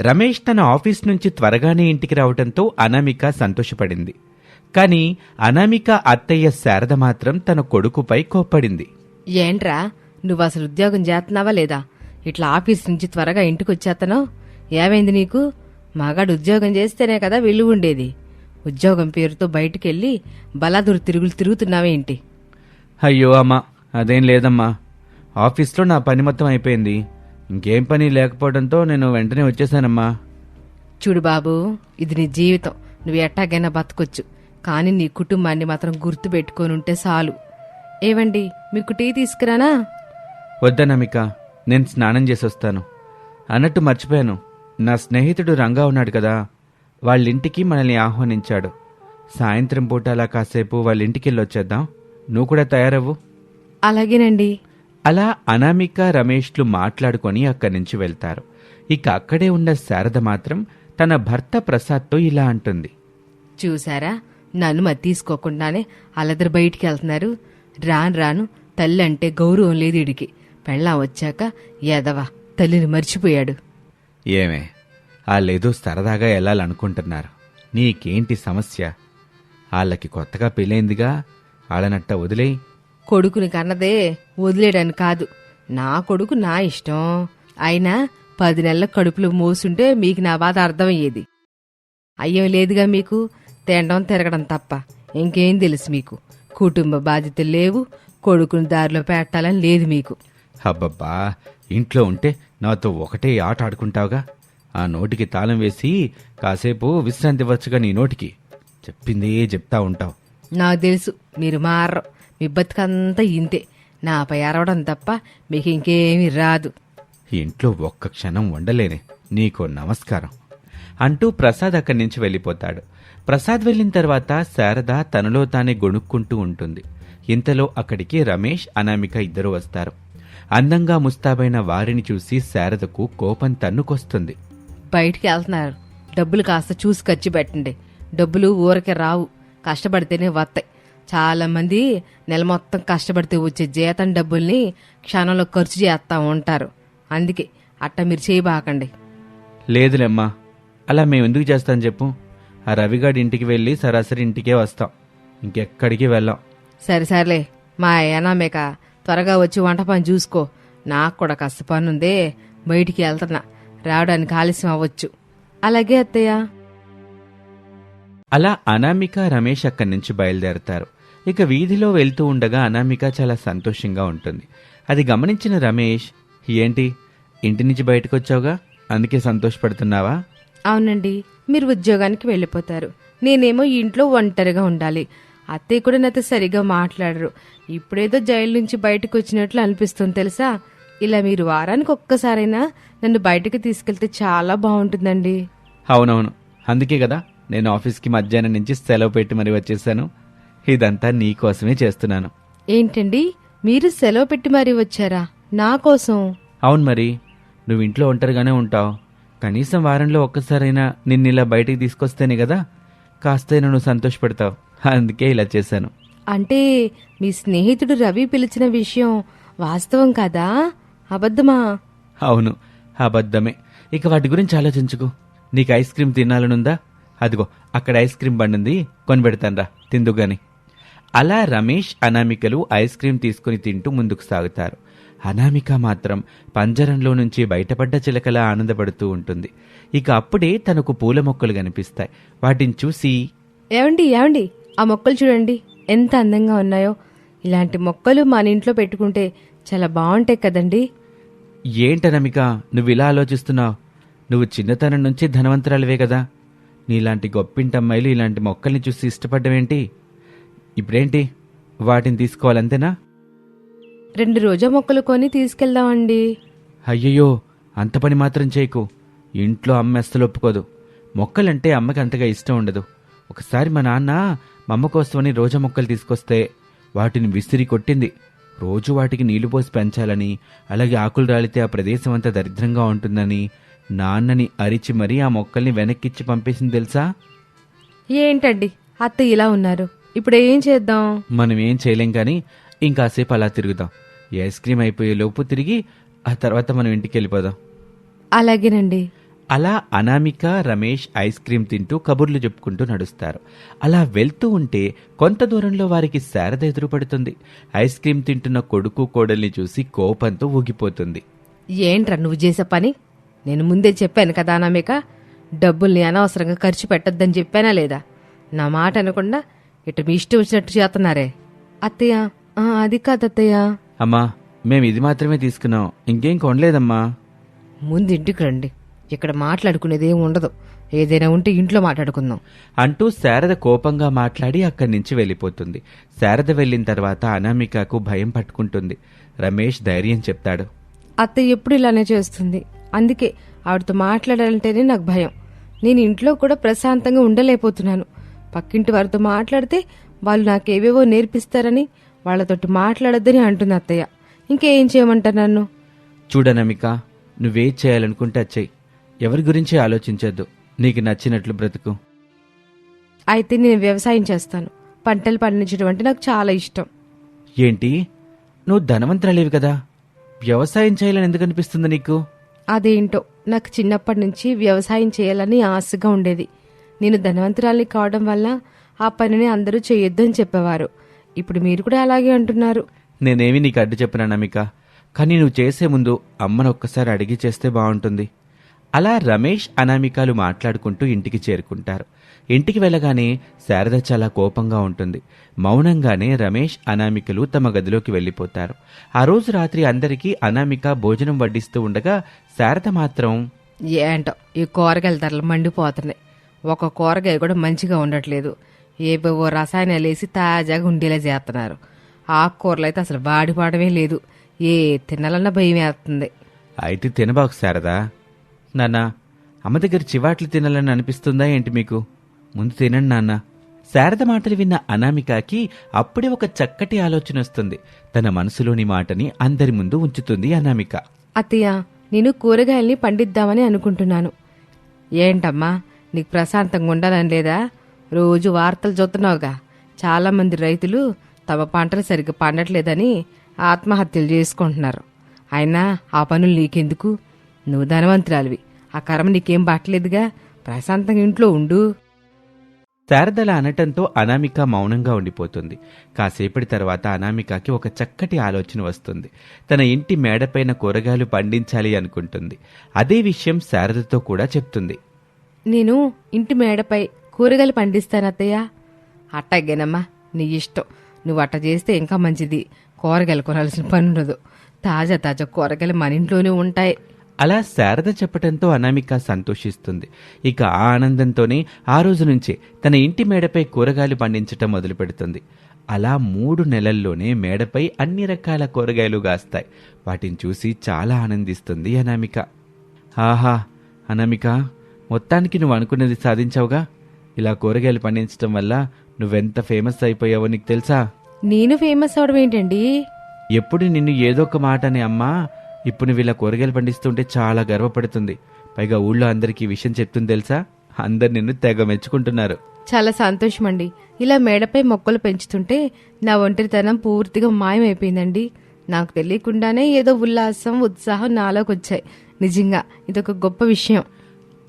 రమేష్ తన ఆఫీస్ నుంచి త్వరగానే ఇంటికి రావడంతో అనామిక సంతోషపడింది. కాని అనామిక అత్తయ్య శారద మాత్రం తన కొడుకుపై కోప్పడింది. ఏంట్రా నువ్వు అసలు ఉద్యోగం చేస్తున్నావా లేదా? ఇట్లా ఆఫీస్ నుంచి త్వరగా ఇంటికి వచ్చేత్తనో ఏమైంది నీకు? మగాడు ఉద్యోగం చేస్తేనే కదా విలువ ఉండేది. ఉద్యోగం పేరుతో బయటికెళ్ళి బలాదురు తిరుగులు తిరుగుతున్నావేంటి అయ్యో అమ్మా అదేం లేదమ్మా. ఆఫీస్లో నా పని మొత్తం అయిపోయింది. ఇంకేం పని లేకపోవడంతో నేను వెంటనే వచ్చేసానమ్మా. చూడు బాబు ఇది నీ జీవితం. నువ్వు ఎట్టాగైనా బతకొచ్చు. కానీ నీ కుటుంబాన్ని మాత్రం గుర్తు పెట్టుకొని ఉంటే చాలు. ఏవండి మీకు టీ తీసుకురానా? వద్దనమిక నేను స్నానం చేసి వస్తాను అన్నట్టు మర్చిపోయాను. నా స్నేహితుడు రంగా ఉన్నాడు కదా. వాళ్ళింటికి మనల్ని ఆహ్వానించాడు. సాయంత్రం పూట అలా కాసేపు వాళ్ళ ఇంటికి వెళ్ళొచ్చేద్దాం నువ్వు కూడా తయారవ్వు. అలాగేనండి. అలా అనామిక రమేష్లు మాట్లాడుకొని అక్కడి నుంచి వెళ్తారు. ఇక అక్కడే ఉన్న శారద మాత్రం తన భర్త ప్రసాద్తో ఇలా అంటుంది. చూసారా నన్ను మరి తీసుకోకుండానే వాళ్ళిద్దరు బయటికి వెళ్తున్నారు. రాను రాను తల్లి అంటే గౌరవం లేదు ఇడికి. పెళ్ళాం వచ్చాక ఎదవా తల్లిని మర్చిపోయాడు. ఏమే వాళ్ళేదో సరదాగా వెళ్ళాలనుకుంటున్నారు. నీకేంటి సమస్య? వాళ్ళకి కొత్తగా పెళ్ళైందిగా వాళ్ళనట్ట వదిలేయి. కొడుకుని కన్నదే వదిలేయడానికి కాదు. నా కొడుకు నా ఇష్టం. అయినా పది నెలల కడుపులో మోసుంటే మీకు నా బాధ అర్థమయ్యేది. అయ్యం లేదుగా మీకు. తినడం తిరగడం తప్ప. ఇంకేం తెలుసు మీకు. కుటుంబ బాధ్యతలు లేవు. కొడుకుని దారిలో పెట్టాలని లేదు మీకు. అబ్బబ్బా ఇంట్లో ఉంటే నాతో ఒకటే ఆట ఆడుకుంటావుగా? ఆ నోటికి తాళం వేసి కాసేపు విశ్రాంతి ఇవ్వచ్చుగా నీ నోటికి. చెప్పిందే చెప్తా ఉంటావు. నాకు తెలుసు. మీరు మారరు. మీ బతుకంతా ఇంతే. నాపై అరవడం తప్ప మీకు ఇంకేమీ రాదు. ఇంట్లో ఒక్క క్షణం ఉండలేనే నీకో నమస్కారం. అంటూ ప్రసాద్ అక్కడి నుంచి వెళ్ళిపోతాడు. ప్రసాద్ వెళ్ళిన తర్వాత శారద తనలో తానే గొణుక్కుంటూ ఉంటుంది. ఇంతలో అక్కడికి రమేష్ అనామిక ఇద్దరు వస్తారు. అందంగా ముస్తాబైన వారిని చూసి శారదకు కోపం తన్నుకొస్తుంది. బయటికి వెళ్తున్నారు. డబ్బులు కాస్త చూసి ఖర్చు పెట్టండి. డబ్బులు ఊరకే రావు. కష్టపడితేనే వస్తాయి చాలా మంది నెల మొత్తం కష్టపడితే వచ్చే జీతం డబ్బుల్ని క్షణంలో ఖర్చు చేస్తా ఉంటారు. అందుకే అట్ట మీరు చేయబాకండి. లేదులేమ్మా అలా మేము ఎందుకు చేస్తాం చెప్పు. ఆ రవిగాడి ఇంటికి వెళ్ళి సరాసరి ఇంటికే వస్తాం. ఇంకెక్కడికి వెళ్ళాం. సరే సరేలే. మా అనామేక త్వరగా వచ్చి వంట పని చూసుకో. నాకు కూడా కాస్త పని ఉందే బయటికి వెళ్తున్నా. రావడానికి ఆలస్యం అవ్వచ్చు. అలాగే అత్తయ్య. అలా అనామిక రమేష్ అక్కడి నుంచి బయలుదేరతారు. ఇక వీధిలో వెళ్తూ ఉండగా అనామిక చాలా సంతోషంగా ఉంటుంది. అది గమనించిన రమేష్ ఏంటి? ఇంటి నుంచి బయటకు వచ్చావుగా అందుకే సంతోషపడుతున్నావా? అవునండి. మీరు ఉద్యోగానికి వెళ్ళిపోతారు. నేనేమో ఇంట్లో ఒంటరిగా ఉండాలి. అత్తయ్య కూడా నాతో సరిగా మాట్లాడరు. ఇప్పుడేదో జైలు నుంచి బయటకు వచ్చినట్లు అనిపిస్తుంది తెలుసా? ఇలా మీరు వారానికి ఒక్కసారైనా నన్ను బయటకు తీసుకెళ్తే చాలా బాగుంటుందండి. అవునవును. అందుకే కదా నేను ఆఫీస్కి మధ్యాహ్నం నుంచి సెలవు పెట్టి మరీ వచ్చేసాను. ఇదంతా నీ కోసమే చేస్తున్నాను. ఏంటండి? మీరు సెలవు పెట్టి మరీ వచ్చారా? నా కోసం. అవును మరి. నువ్వు ఇంట్లో ఒంటరిగానే ఉంటావు. కనీసం వారంలో ఒక్కసారైనా నిన్ను ఇలా బయటికి తీసుకొస్తేనే కదా? కాస్తైనా నువ్వు సంతోషపడతావు. అందుకే ఇలా చేశాను. అంటే మీ స్నేహితుడు రవి పిలిచిన విషయం వాస్తవం కాదా? అబద్ధమా? అవును అబద్ధమే. ఇక వాటి గురించి ఆలోచించుకో. నీకు ఐస్ క్రీమ్ తినాలనుందా? అదిగో అక్కడ ఐస్ క్రీమ్ బండుంది. కొనిపెడతాన్రా తిందుగాని. అలా రమేష్ అనామికలు ఐస్ క్రీమ్ తీసుకుని తింటూ ముందుకు సాగుతారు. అనామిక మాత్రం పంజరంలో నుంచి బయటపడ్డ చిలకలా ఆనందపడుతూ ఉంటుంది. ఇక అప్పుడే తనకు పూల మొక్కలు కనిపిస్తాయి. వాటిని చూసి ఏమండి ఏమండి ఆ మొక్కలు చూడండి. ఎంత అందంగా ఉన్నాయో. ఇలాంటి మొక్కలు మన ఇంట్లో పెట్టుకుంటే చాలా బాగుంటాయి కదండి. ఏంటనమిక నువ్వు ఇలా ఆలోచిస్తున్నావు? నువ్వు చిన్నతనం నుంచి ధనవంతురాలివే కదా. నీలాంటి గొప్పింటి అమ్మాయిలు ఇలాంటి మొక్కల్ని చూసి ఇష్టపడ్డవేంటి ఇప్పుడేంటి? వాటిని తీసుకోవాలంతేనా? రెండు రోజా మొక్కలు కొని తీసుకెళ్దామండి. అయ్యయ్యో అంత పని మాత్రం చేయకు. ఇంట్లో అమ్మ అస్సలు ఒప్పుకోదు. మొక్కలంటే అమ్మకి అంతగా ఇష్టం ఉండదు. ఒకసారి మా నాన్న మా అమ్మ కోసమని రోజా మొక్కలు తీసుకొస్తే వాటిని విసిరి కొట్టింది. రోజు వాటికి నీళ్ళు పోసి పెంచాలని అలాగే ఆకులు రాలితే ఆ ప్రదేశం అంతా దరిద్రంగా ఉంటుందని నాన్నని అరిచి మరీ ఆ మొక్కల్ని వెనక్కిచ్చి పంపేసింది తెలుసా? ఏంటండి? అత్త ఇలా ఉన్నారు. ఇప్పుడు ఏం చేద్దాం? మనం ఏం చేయలేం కానీ ఇంకాసేపు అలా తిరుగుదాం. ఈ ఐస్ క్రీమ్ అయిపోయే లోపు తిరిగి ఆ తర్వాత మనం ఇంటికి వెళ్ళిపోదాం అలాగేనండి. అలా అనామిక రమేష్ ఐస్ క్రీం తింటూ కబుర్లు చెప్పుకుంటూ నడుస్తారు. అలా వెళ్తూ ఉంటే కొంత దూరంలో వారికి శారద ఎదురుపడుతుంది. ఐస్ క్రీం తింటున్న కొడుకు కోడల్ని చూసి కోపంతో ఊగిపోతుంది. ఏంట్రా నువ్వు చేసే పని? నేను ముందే చెప్పాను కదా అనామిక డబ్బుల్ని అనవసరంగా ఖర్చు పెట్టొద్దని చెప్పానా లేదా? నా మాట అనకుండా ఇటు మీ ఇష్టం వచ్చినట్టు చేస్తున్నారే. అత్తయ్య ఆ, అది కాదు అత్తయ్య. అమ్మా మేము ఇది మాత్రమే తీసుకున్నాం. ఇంకేం కొనలేదమ్మా. ముందు ఇంటికి రండి. ఇక్కడ మాట్లాడుకునేది ఏం ఉండదు. ఏదైనా ఉంటే ఇంట్లో మాట్లాడుకుందాం. అంటూ శారద కోపంగా మాట్లాడి అక్కడి నుంచి వెళ్ళిపోతుంది. శారద వెళ్ళిన తర్వాత అనామికకు భయం పట్టుకుంటుంది. రమేష్ ధైర్యం చెప్తాడు. అత్తయ్య ఎప్పుడు ఇలానే చేస్తుంది. అందుకే ఆవిడతో మాట్లాడాలంటేనే నాకు భయం. నేను ఇంట్లో కూడా ప్రశాంతంగా ఉండలేకపోతున్నాను. పక్కింటి వారితో మాట్లాడితే వాళ్ళు నాకేవేవో నేర్పిస్తారని వాళ్ళతోటి మాట్లాడొద్దని అంటుంది అత్తయ్య. ఇంకేం చేయమంటారు నన్ను? చూడనమిక నువ్వే చేయాలనుకుంటే అది చెయ్యి. ఎవరి గురించి ఆలోచించొద్దు. నీకు నచ్చినట్లు బ్రతుకు. అయితే నేను వ్యవసాయం చేస్తాను. పంటలు పండించడం అంటే నాకు చాలా ఇష్టం. ఏంటి? నువ్వు ధనవంతురాలేవి కదా. వ్యవసాయం చేయాలని ఎందుకు అనిపిస్తుంది నీకు? అదేంటో నాకు చిన్నప్పటి నుంచి వ్యవసాయం చేయాలని ఆశగా ఉండేది. నేను ధనవంతురాల్ని కావడం వల్ల ఆ పనిని అందరూ చేయొద్దు అని చెప్పేవారు. ఇప్పుడు మీరు కూడా అలాగే అంటున్నారు. నేనేమి నీకు అడ్డు చెప్పినా నమిక. కానీ నువ్వు చేసే ముందు అమ్మను ఒక్కసారి అడిగి చేస్తే బాగుంటుంది. అలా రమేష్ అనామికలు మాట్లాడుకుంటూ ఇంటికి చేరుకుంటారు. ఇంటికి వెళ్ళగానే శారద చాలా కోపంగా ఉంటుంది. మౌనంగానే రమేష్ అనామికలు తమ గదిలోకి వెళ్ళిపోతారు. ఆ రోజు రాత్రి అందరికీ అనామిక భోజనం వడ్డిస్తూ ఉండగా శారద మాత్రం ఏంటో ఈ కూరగాయల ధరలు మండిపోతున్నాయి. ఒక కూరగాయ కూడా మంచిగా ఉండట్లేదు. ఏవేవో రసాయనాలు వేసి తాజాగా ఉండేలా చేస్తున్నారు. ఆకుకూరలు అయితే అసలు వాడిపాడమే లేదు. ఏ తినాలన్నా భయం వేస్తుంది. అయితే తినబాకు శారదా. నాన్న అమ్మ దగ్గర చివాట్లు తినాలని అనిపిస్తుందా ఏంటి మీకు? ముందు తినండి నాన్న. శారద మాటలు విన్న అనామికకి అప్పుడే ఒక చక్కటి ఆలోచన వస్తుంది. తన మనసులోని మాటని అందరి ముందు ఉంచుతుంది అనామిక. అత్తయ్య నేను కూరగాయల్ని పండిద్దామని అనుకుంటున్నాను. ఏంటమ్మా నీకు ప్రశాంతంగా ఉండాలని లేదా? రోజు వార్తలు చూస్తున్నావుగా. చాలామంది రైతులు తమ పంటలు సరిగ్గా పండట్లేదని ఆత్మహత్యలు చేసుకుంటున్నారు. అయినా ఆ పనులు నీకెందుకు? నువ్వు ధనవంతురాలివి. ఆ కర్మ నీకేం పట్టలేదుగా? ప్రశాంతంగా ఇంట్లో ఉండు. శారదల అనటంతో అనామిక మౌనంగా ఉండిపోతుంది. కాసేపటి తర్వాత అనామికకి ఒక చక్కటి ఆలోచన వస్తుంది. తన ఇంటి మేడపైన కూరగాయలు పండించాలి అనుకుంటుంది. అదే విషయం శారదతో కూడా చెప్తుంది. నేను ఇంటి మేడపై కూరగాయలు పండిస్తాను అత్తయ్య. అట్టగేనమ్మా నీ ఇష్టం. నువ్వు అట్ట చేస్తే ఇంకా మంచిది. కూరగాయలు కొనాల్సిన పని ఉండదు. తాజా తాజా కూరగాయలు మన ఇంట్లోనే ఉంటాయి. అలా శారద చెప్పటంతో అనామిక సంతోషిస్తుంది. ఇక ఆ ఆనందంతోనే ఆ రోజు నుంచే తన ఇంటి మేడపై కూరగాయలు పండించటం మొదలు పెడుతుంది అలా మూడు నెలల్లోనే మేడపై అన్ని రకాల కూరగాయలు గాస్తాయి వాటిని చూసి చాలా ఆనందిస్తుంది అనామిక. ఆహా అనామిక. మొత్తానికి నువ్వు అనుకున్నది సాధించావుగా? ఇలా కూరగాయలు పండించటం వల్ల నువ్వెంత ఫేమస్ అయిపోయావో నీకు తెలుసా? నేను ఫేమస్ అవడం ఏంటండి? ఎప్పుడు నిన్ను ఏదో ఒక మాట అని అమ్మా ఇప్పుడు నువ్వు ఇలా కూరగాయలు పండిస్తుంటే చాలా గర్వపడుతుంది. పైగా ఊళ్ళో అందరికీ ఈ విషయం చెప్తుంది తెలుసా? అందరు నిన్ను తెగ మెచ్చుకుంటున్నారు. చాలా సంతోషం అండి ఇలా మేడపై మొక్కలు పెంచుతుంటే నా ఒంటరితనం పూర్తిగా మాయమైపోయిందండి. నాకు తెలియకుండానే ఏదో ఉల్లాసం ఉత్సాహం నాలోకి వచ్చాయి నిజంగా ఇదొక గొప్ప విషయం.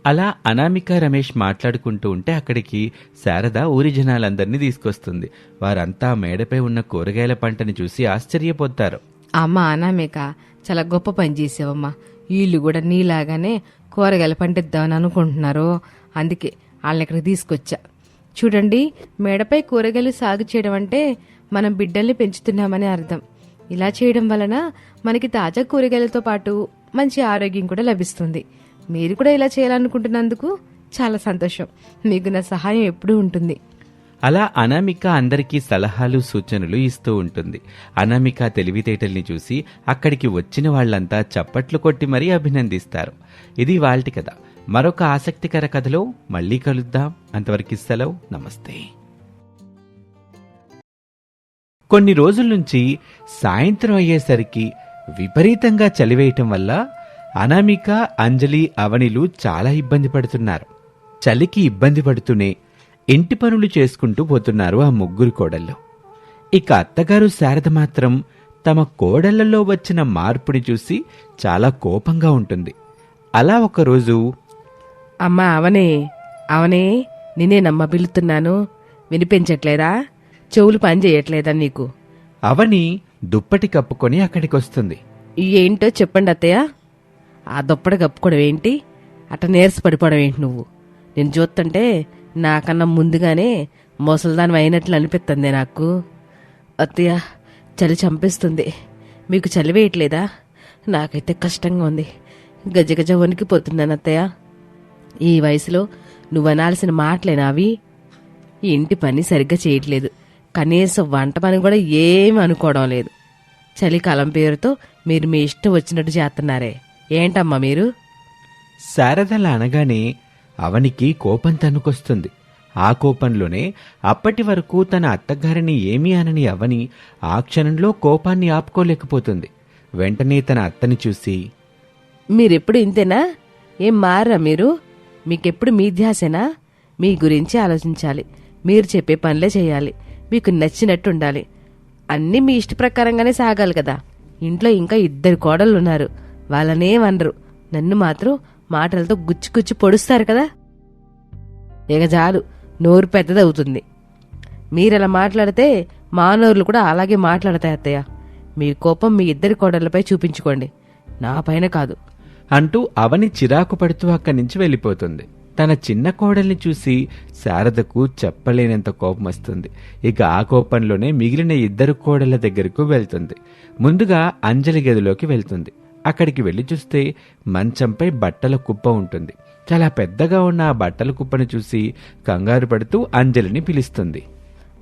అలా అనామిక రమేష్ మాట్లాడుకుంటూ ఉంటే అక్కడికి శారద ఊరి జనాలందరినీ తీసుకొస్తుంది. వారంతా మేడపై ఉన్న కూరగాయల పంటని చూసి ఆశ్చర్యపోతారు. అమ్మ అనామిక చాలా గొప్ప పని చేసావమ్మా. వీళ్ళు కూడా నీలాగానే కూరగాయలు పండిద్దామని అనుకుంటున్నారు. అందుకే వాళ్ళని ఇక్కడికి తీసుకొచ్చా. చూడండి మేడపై కూరగాయలు సాగు చేయడం అంటే మనం బిడ్డల్ని పెంచుతున్నామని అర్థం. ఇలా చేయడం వలన మనకి తాజా కూరగాయలతో పాటు మంచి ఆరోగ్యం కూడా లభిస్తుంది. మీరు కూడా ఇలా చేయాలనుకుంటున్నందుకు చాలా సంతోషం. మీకు నా సహాయం ఎప్పుడూ ఉంటుంది. అలా అనామిక అందరికీ సలహాలు సూచనలు ఇస్తూ ఉంటుంది. అనామిక తెలివితేటల్ని చూసి అక్కడికి వచ్చిన వాళ్ళంతా చప్పట్లు కొట్టి మరీ అభినందిస్తారు. ఇది వాళ్ళటి కథ. మరొక ఆసక్తికర కథలో మళ్ళీ కలుద్దాం. అంతవరకు సెలవు. నమస్తే. కొన్ని రోజుల నుంచి సాయంత్రం అయ్యేసరికి విపరీతంగా చలివేయటం వల్ల అనామిక అంజలి అవనిలు చాలా ఇబ్బంది పడుతున్నారు. చలికి ఇబ్బంది పడుతూనే ఇంటి పనులు చేసుకుంటూ పోతున్నారు ఆ ముగ్గురు కోడళ్ళు. ఇక అత్తగారు శారద మాత్రం తమ కోడళ్ళలో వచ్చిన మార్పుని చూసి చాలా కోపంగా ఉంటుంది. అలా ఒకరోజు అమ్మా అవనే అవనే నేనేనమ్మా పిలుతున్నాను వినిపించట్లేదా? చెవులు పని చేయట్లేదా నీకు? అవని దుప్పటి కప్పుకొని అక్కడికొస్తుంది. ఏంటో చెప్పండి అత్తయ్య ఆ దుప్పటి కప్పుకోవడం ఏంటి? అట్ట నేర్సి పడిపోవడం ఏంటి నువ్వు? నేను చూస్తుంటే నాకన్నా ముందుగానే ముసలిదాని అయినట్లు అనిపిస్తుంది నాకు. అత్తయ్య చలి చంపేస్తుంది. మీకు చలి వేయట్లేదా? నాకైతే కష్టంగా ఉంది. గజ గజ వణికిపోతున్నాను అత్తయ్య. ఈ వయసులో నువ్వు అనాల్సిన మాటలేనా అవి? ఇంటి పని సరిగ్గా చేయట్లేదు. కనీసం వంట పని కూడా ఏమి అనుకోవడం లేదు. చలికాలం పేరుతో మీరు మీ ఇష్టం వచ్చినట్టు చేస్తున్నారే ఏంటమ్మా మీరు? శారదల అనగానే అవనికి కోపం తన్నుకొస్తుంది. ఆ కోపంలోనే అప్పటి వరకు తన అత్తగారిని ఏమీ అనని అవని ఆ క్షణంలో కోపాన్ని ఆపుకోలేకపోతుంది. వెంటనే తన అత్తని చూసి మీరెప్పుడు ఇంతేనా? ఏం మారా మీరు? మీకెప్పుడు మీ ధ్యాసేనా? మీ గురించి ఆలోచించాలి. మీరు చెప్పే పనులే చేయాలి. మీకు నచ్చినట్టు ఉండాలి అన్నీ మీ ఇష్ట ప్రకారంగానే సాగాలి కదా. ఇంట్లో ఇంకా ఇద్దరు కోడళ్ళు ఉన్నారు వాళ్ళనేమనరు నన్ను మాత్రం మాటలతో గుచ్చి గుచ్చి పొడుస్తారు కదా. ఇక చాలు నోరు పెద్దదవుతుంది. మీరలా మాట్లాడితే మా నోరులు కూడా అలాగే మాట్లాడతాయి అత్తయ్య. మీ కోపం మీ ఇద్దరి కోడళ్ళపై చూపించుకోండి. నా పైన కాదు. అంటూ అవని చిరాకు పడుతూ అక్కడి నుంచి వెళ్ళిపోతుంది. తన చిన్న కోడల్ని చూసి శారదకు చెప్పలేనంత కోపం వస్తుంది. ఇక ఆ కోపంలోనే మిగిలిన ఇద్దరు కోడళ్ళ దగ్గరకు వెళ్తుంది. ముందుగా అంజలి గదిలోకి వెళ్తుంది. అక్కడికి వెళ్ళి చూస్తే మంచంపై బట్టల కుప్ప ఉంటుంది. చాలా పెద్దగా ఉన్న ఆ బట్టల కుప్పను చూసి కంగారు పడుతూ అంజలిని పిలుస్తుంది.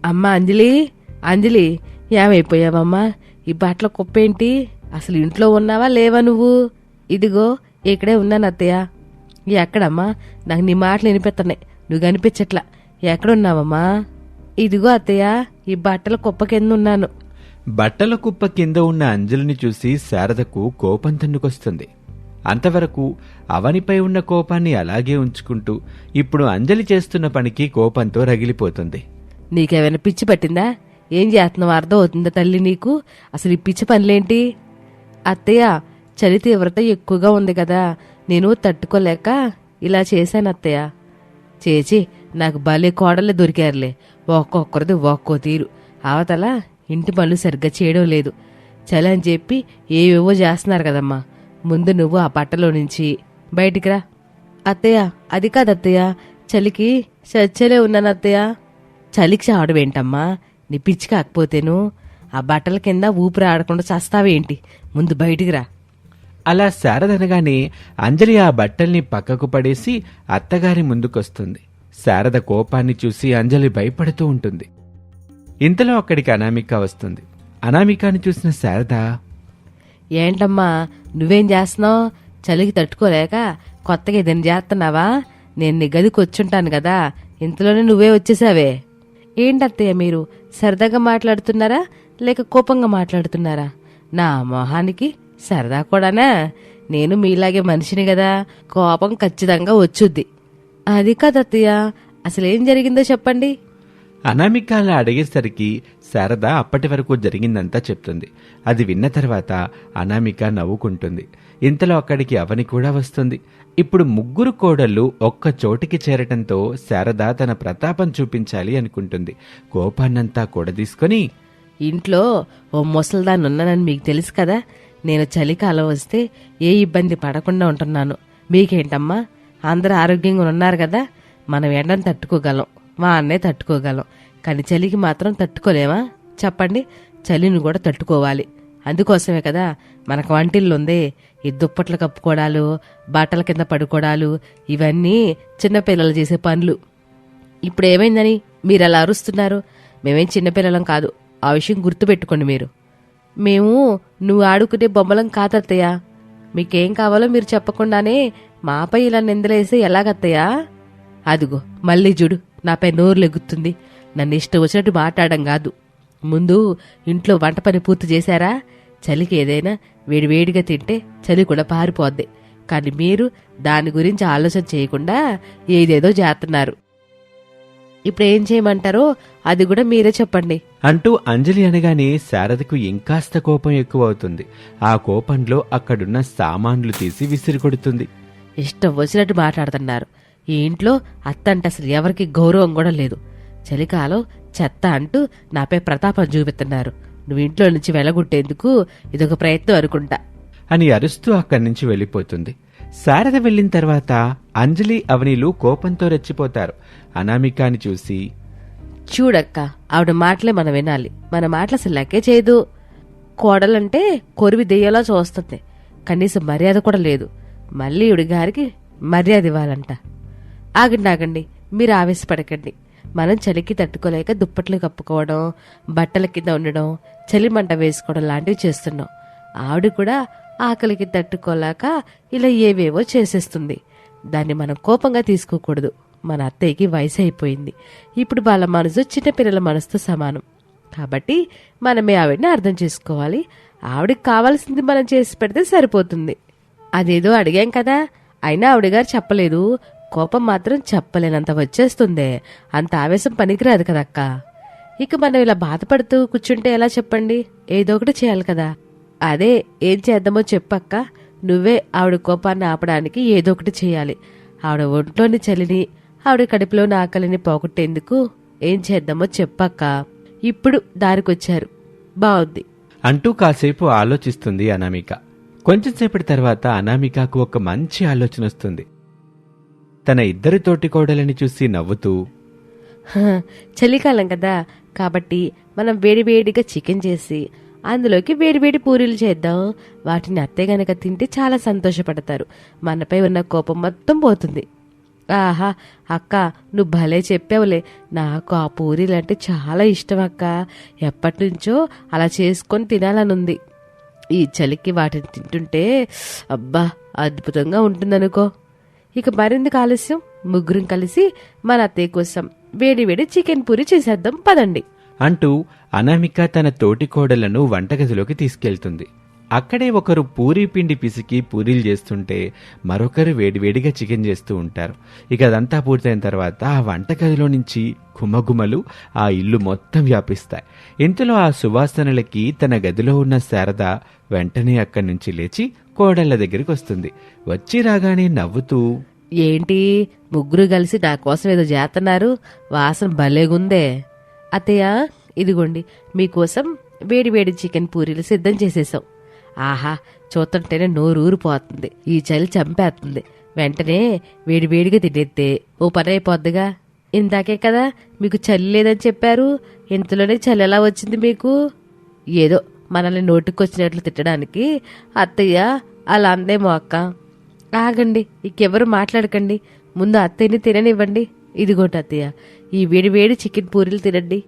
అమ్మా అంజలి అంజలి ఏమైపోయావమ్మా? ఈ బట్టల కుప్ప ఏంటి అసలు ఇంట్లో ఉన్నావా లేవా నువ్వు? ఇదిగో ఇక్కడే ఉన్నాను అత్తయ్య. ఎక్కడమ్మా? నాకు నీ మాటలు వినిపిస్తున్నాయి. నువ్వు కనిపించట్లా. ఎక్కడున్నావమ్మా? ఇదిగో అత్తయ్య ఈ బట్టల కుప్ప కింద ఉన్నాను. బట్టల కుప్ప కింద ఉన్న అంజలిని చూసి శారదకు కోపం తన్నుకొస్తుంది. అంతవరకు అవనిపై ఉన్న కోపాన్ని అలాగే ఉంచుకుంటూ ఇప్పుడు అంజలి చేస్తున్న పనికి కోపంతో రగిలిపోతుంది. నీకేమైనా పిచ్చి పట్టిందా? ఏం చేస్తున్నావు అర్థం అవుతుందా తల్లి నీకు? అసలు ఈ పిచ్చి పనులేంటి? అత్తయ్య చలి తీవ్రత ఎక్కువగా ఉంది కదా నేను తట్టుకోలేక ఇలా చేశాను అత్తయ్య. చేచి నాకు భలే కోడలే దొరికారులే. ఒక్కొక్కరిది ఒక్కో తీరు. అవతల ఇంటి పనులు సరిగ్గా చేయడం లేదు. చలి అని చెప్పి ఏవేవో చేస్తున్నారు కదమ్మా. ముందు నువ్వు ఆ బట్టలో నుంచి బయటికి రా. అత్తయ్య అది కాదు అత్తయ్య. చలికి చచ్చలే ఉన్నాను అత్తయ్య. చలికి చావడం ఏంటమ్మా? నీ పిచ్చి కాకపోతేను. ఆ బట్టల కింద ఊపిరి ఆడకుండా చస్తావేంటి? ముందు బయటికి రా. అలా శారదనగానే అంజలి ఆ బట్టల్ని పక్కకు పడేసి అత్తగారి ముందుకొస్తుంది. శారద కోపాన్ని చూసి అంజలి భయపడుతూ ఉంటుంది. ఇంతలో అక్కడికి అనామిక వస్తుంది. అనామికాని చూసిన శారద ఏంటమ్మా నువ్వేం చేస్తున్నావు? చలికి తట్టుకోలేక కొత్తగా ఏదైనా చేస్తున్నావా? నేను నీ గదికి వచ్చుంటాను కదా ఇంతలోనే నువ్వే వచ్చేసావే. ఏంటత్తయ్య మీరు సరదాగా మాట్లాడుతున్నారా? లేక కోపంగా మాట్లాడుతున్నారా? నా మొహానికి సరదా కూడానా? నేను మీలాగే మనిషిని కదా కోపం ఖచ్చితంగా వచ్చుద్ది. అది కాదత్తయ్య అసలేం జరిగిందో చెప్పండి. అనామిక అలా అడిగేసరికి శారద అప్పటి వరకు జరిగిందంతా చెప్తుంది. అది విన్న తర్వాత అనామిక నవ్వుకుంటుంది. ఇంతలో అక్కడికి అవని కూడా వస్తుంది. ఇప్పుడు ముగ్గురు కోడళ్ళు ఒక్క చోటికి చేరటంతో శారద తన ప్రతాపం చూపించాలి అనుకుంటుంది. కోపాన్నంతా కూడదీసుకొని ఇంట్లో ఓ ముసల్దాన్ని ఉన్నానని మీకు తెలుసు కదా. నేను చలికాలం వస్తే ఏ ఇబ్బంది పడకుండా ఉంటున్నాను. మీకేంటమ్మా? అందరూ ఆరోగ్యంగా ఉన్నారు కదా. మనం ఎండను తట్టుకోగలం. మా అన్నయ్య తట్టుకోగలం. కానీ చలికి మాత్రం తట్టుకోలేమా? చెప్పండి చలిని కూడా తట్టుకోవాలి. అందుకోసమే కదా మనకు వంటిల్లుందే. ఈ దుప్పట్లు కప్పుకోవడాలు బాటల కింద పడుకోవడాలు ఇవన్నీ చిన్నపిల్లలు చేసే పనులు. ఇప్పుడు ఏమైందని మీరు అలా అరుస్తున్నారు? మేమేం చిన్నపిల్లలం కాదు. ఆ విషయం గుర్తుపెట్టుకోండి మీరు. మేము నువ్వు ఆడుకునే బొమ్మలం కాదత్తయ్య. మీకేం కావాలో మీరు చెప్పకుండానే మాపై ఇలా నిందలేస్తే ఎలాగత్తయ్యా? అదిగో మళ్ళీ చూడు. నాపై నోరు లెగుతుంది. నన్ను ఇష్టం వచ్చినట్టు మాట్లాడడం కాదు. ముందు ఇంట్లో వంట పని పూర్తి చేశారా? చలికి ఏదైనా వేడివేడిగా తింటే చలి కూడా పారిపోద్ది. కానీ మీరు దాని గురించి ఆలోచన చేయకుండా ఏదేదో చేస్తున్నారు. ఇప్పుడు ఏం చేయమంటారో అది కూడా మీరే చెప్పండి. అంటూ అంజలి అనగానే శారదకు ఇంకాస్త కోపం ఎక్కువ అవుతుంది ఆ కోపంలో అక్కడున్న సామాన్లు తీసి విసిరికొడుతుంది. ఇష్టం వచ్చినట్టు మాట్లాడుతున్నారు. ఈ ఇంట్లో అత్త అంటే అసలు ఎవరికి గౌరవం కూడా లేదు. చలికాలం చెత్త అంటూ నాపై ప్రతాపం చూపిస్తున్నారు. నువ్వు ఇంట్లో నుంచి వెళ్ళగొట్టేందుకు ఇదొక ప్రయత్నం అనుకుంటా. అని అరుస్తూ అక్కడి నుంచి వెళ్ళిపోతుంది. శారద వెళ్ళిన తర్వాత అంజలి అవనిలు కోపంతో రెచ్చిపోతారు. అనామికాని చూసి చూడక్క ఆవిడ మాటలే మనం వినాలి. మన మాటలు అసలు లెక్కే చేయదు. కోడలంటే కొరివి దెయ్యలా చూస్తుంది. కనీసం మర్యాద కూడా లేదు. మళ్ళీ ఈవిడ గారికి మర్యాద ఇవ్వాలంట. ఆగండి ఆగండి. మీరు ఆవేశపడకండి. మనం చలికి తట్టుకోలేక దుప్పట్లు కప్పుకోవడం బట్టల కింద ఉండడం చలి మంట వేసుకోవడం లాంటివి చేస్తున్నాం. ఆవిడ కూడా ఆకలికి తట్టుకోలేక ఇలా ఏవేవో చేసేస్తుంది. దాన్ని మనం కోపంగా తీసుకోకూడదు. మన అత్తయ్యకి వయసు అయిపోయింది. ఇప్పుడు వాళ్ళ మనసు చిన్నపిల్లల మనసుతో సమానం. కాబట్టి మనమే ఆవిడని అర్థం చేసుకోవాలి. ఆవిడకి కావాల్సింది మనం చేసి పెడితే సరిపోతుంది. అదేదో అడిగాం కదా. అయినా ఆవిడ గారు చెప్పలేదు. కోపం మాత్రం చెప్పలేనంత వచ్చేస్తుందే. అంత ఆవేశం పనికిరాదు కదక్క. ఇక మనం ఇలా బాధపడుతూ కూర్చుంటే ఎలా చెప్పండి? ఏదో ఒకటి చేయాలి కదా. అదే ఏం చేద్దామో చెప్పక్క. నువ్వే ఆవిడ కోపాన్ని ఆపడానికి ఏదో ఒకటి చేయాలి. ఆవిడ ఒంట్లోని చలిని ఆవిడ కడుపులోని ఆకలిని పోగొట్టేందుకు ఏం చేద్దామో చెప్పక్క. ఇప్పుడు దారికొచ్చారు. బాగుంది అంటూ కాసేపు ఆలోచిస్తుంది అనామిక. కొంచెంసేపటి తర్వాత అనామికకు ఒక మంచి ఆలోచన వస్తుంది తన ఇద్దరి తోటి కోడలని చూసి నవ్వుతూ చలికాలం కదా కాబట్టి మనం వేడివేడిగా చికెన్ చేసి అందులోకి వేడివేడి పూరీలు చేద్దాం. వాటిని అత్తే గనక తింటే చాలా సంతోషపడతారు. మనపై ఉన్న కోపం మొత్తం పోతుంది. ఆహా అక్క నువ్వు భలే చెప్పావులే. నాకు ఆ పూరీలు అంటే చాలా ఇష్టం అక్క. ఎప్పటి నుంచో అలా చేసుకొని తినాలనుంది. ఈ చలికి వాటిని తింటుంటే అబ్బా అద్భుతంగా ఉంటుందనుకో. ఇక మరింత ఆలస్యం? ముగ్గురం కలిసి మన అత్తయ్య కోసం వేడి వేడి చికెన్ పూరి చేసేద్దాం పదండి. అంటూ అనామిక తన తోటి కోడలను వంటగదిలోకి తీసుకెళ్తుంది. అక్కడే ఒకరు పూరీ పిండి పిసికి పూరీలు చేస్తుంటే మరొకరు వేడివేడిగా చికెన్ చేస్తూ ఉంటారు. ఇక అదంతా పూర్తయిన తర్వాత ఆ వంటగదిలో నుంచి గుమగుమలు ఆ ఇల్లు మొత్తం వ్యాపిస్తాయి. ఇంతలో ఆ సువాసనలకి తన గదిలో ఉన్న శారద వెంటనే అక్కడి నుంచి లేచి కోడళ్ళ దగ్గరికి వస్తుంది. వచ్చి రాగానే నవ్వుతూ ఏంటి ముగ్గురు కలిసి నా కోసం ఏదో చేస్తున్నారు? వాసన భలేగుందే. అత్తయ్య ఇదిగోండి మీకోసం వేడి వేడి చికెన్ పూరీలు సిద్ధం చేసేసాం. ఆహా చూస్తుంటేనే నోరు ఊరిపోతుంది ఈ చలి చంపేస్తుంది. వెంటనే వేడివేడిగా తినేస్తే ఓ పని అయిపోద్దిగా. ఇందాకే కదా మీకు చలి లేదని చెప్పారు. ఇంతలోనే చలి ఎలా వచ్చింది మీకు? ఏదో మనల్ని నోటికొచ్చినట్లు తిట్టడానికి అత్తయ్య అలా అందేమో అక్క. ఆగండి ఇంకెవరు మాట్లాడకండి. ముందు అత్తయ్యని తిననివ్వండి. ఇదిగోటి అత్తయ్య ఈ వేడివేడి చికెన్ పూరీలు తినండి.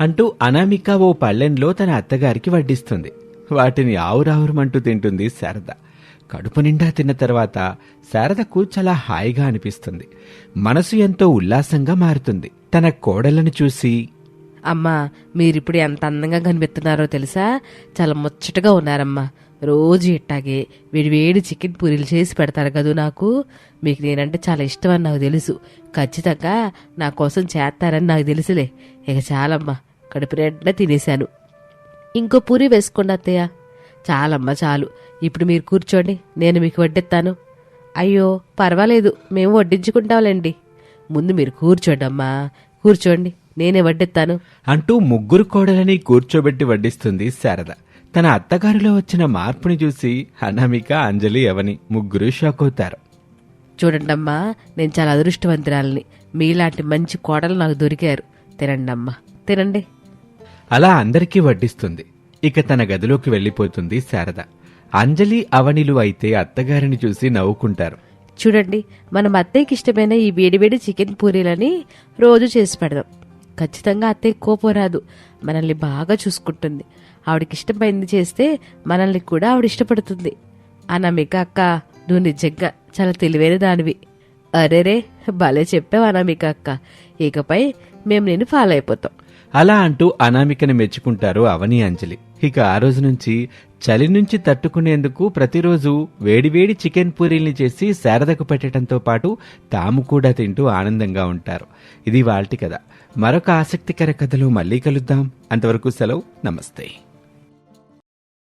అంటూ అనామిక ఓ పళ్ళెంలో తన అత్తగారికి వడ్డిస్తుంది. వాటిని ఆవురావురమంటూ తింటుంది శారద. కడుపు నిండా తిన్న తర్వాత శారదకు చాలా హాయిగా అనిపిస్తుంది. మనసు ఎంతో ఉల్లాసంగా మారుతుంది. తన కోడలను చూసి అమ్మా మీరిప్పుడు ఎంత అందంగా కనిపిస్తున్నారో తెలుసా? చాలా ముచ్చటగా ఉన్నారమ్మా. రోజు ఇట్టాగే వేడి వేడి చికెన్ పూరీలు చేసి పెడతారు కదూ నాకు? మీకు నేనంటే చాలా ఇష్టం అని నాకు తెలుసు. ఖచ్చితంగా నా కోసం చేస్తారని నాకు తెలుసులే. ఇక చాలమ్మా కడుపు నిండా తినేశాను. ఇంకో పూరి వేసుకోండి అత్తయ్య. చాలమ్మా చాలు. ఇప్పుడు మీరు కూర్చోండి నేను మీకు వడ్డిస్తాను. అయ్యో పర్వాలేదు మేము వడ్డించుకుంటాంలేండి. ముందు మీరు కూర్చోండి అమ్మా. కూర్చోండి నేనే వడ్డిస్తాను. అంటూ ముగ్గురు కోడలని కూర్చోబెట్టి వడ్డిస్తుంది శారద. తన అత్తగారిలో వచ్చిన మార్పుని చూసి అనామిక అంజలి అవని ముగ్గురు షాక్ అవుతారు చూడండమ్మా నేను చాలా అదృష్టవంతురాలని. మీలాంటి మంచి కోడలు నాకు దొరికారు. తినండి అమ్మా తినండి. అలా అందరికీ వడ్డిస్తుంది. ఇక తన గదిలోకి వెళ్ళిపోతుంది శారద. అంజలి అవనిలు అయితే అత్తగారిని చూసి నవ్వుకుంటారు. చూడండి మనం అత్తయ్యకి ఇష్టమైన ఈ వేడివేడి చికెన్ పూరీలని రోజు చేసి పెడదాం. ఖచ్చితంగా అత్తయ్య కోపం రాదు. మనల్ని బాగా చూసుకుంటుంది. ఆవిడకి ఇష్టమైంది చేస్తే మనల్ని కూడా ఆవిడ ఇష్టపడుతుంది. అనామిక అక్క నువ్వు నిజంగా చాలా తెలివైన దానివి. అరేరే భలే చెప్పావు అనామిక అక్క. ఇకపై మేము నేను ఫాలో అయిపోతాం. అలా అంటూ అనామికని మెచ్చుకుంటారు అవని అంజలి. ఇక ఆ రోజు నుంచి చలి నుంచి తట్టుకునేందుకు ప్రతిరోజు వేడివేడి చికెన్ పూరీల్ని చేసి శారదకు పెట్టడంతో పాటు తాము కూడా తింటూ ఆనందంగా ఉంటారు. ఇది వాళ్ళ కథ. మరొక ఆసక్తికర కథలో మళ్ళీ కలుద్దాం. అంతవరకు సెలవు. నమస్తే.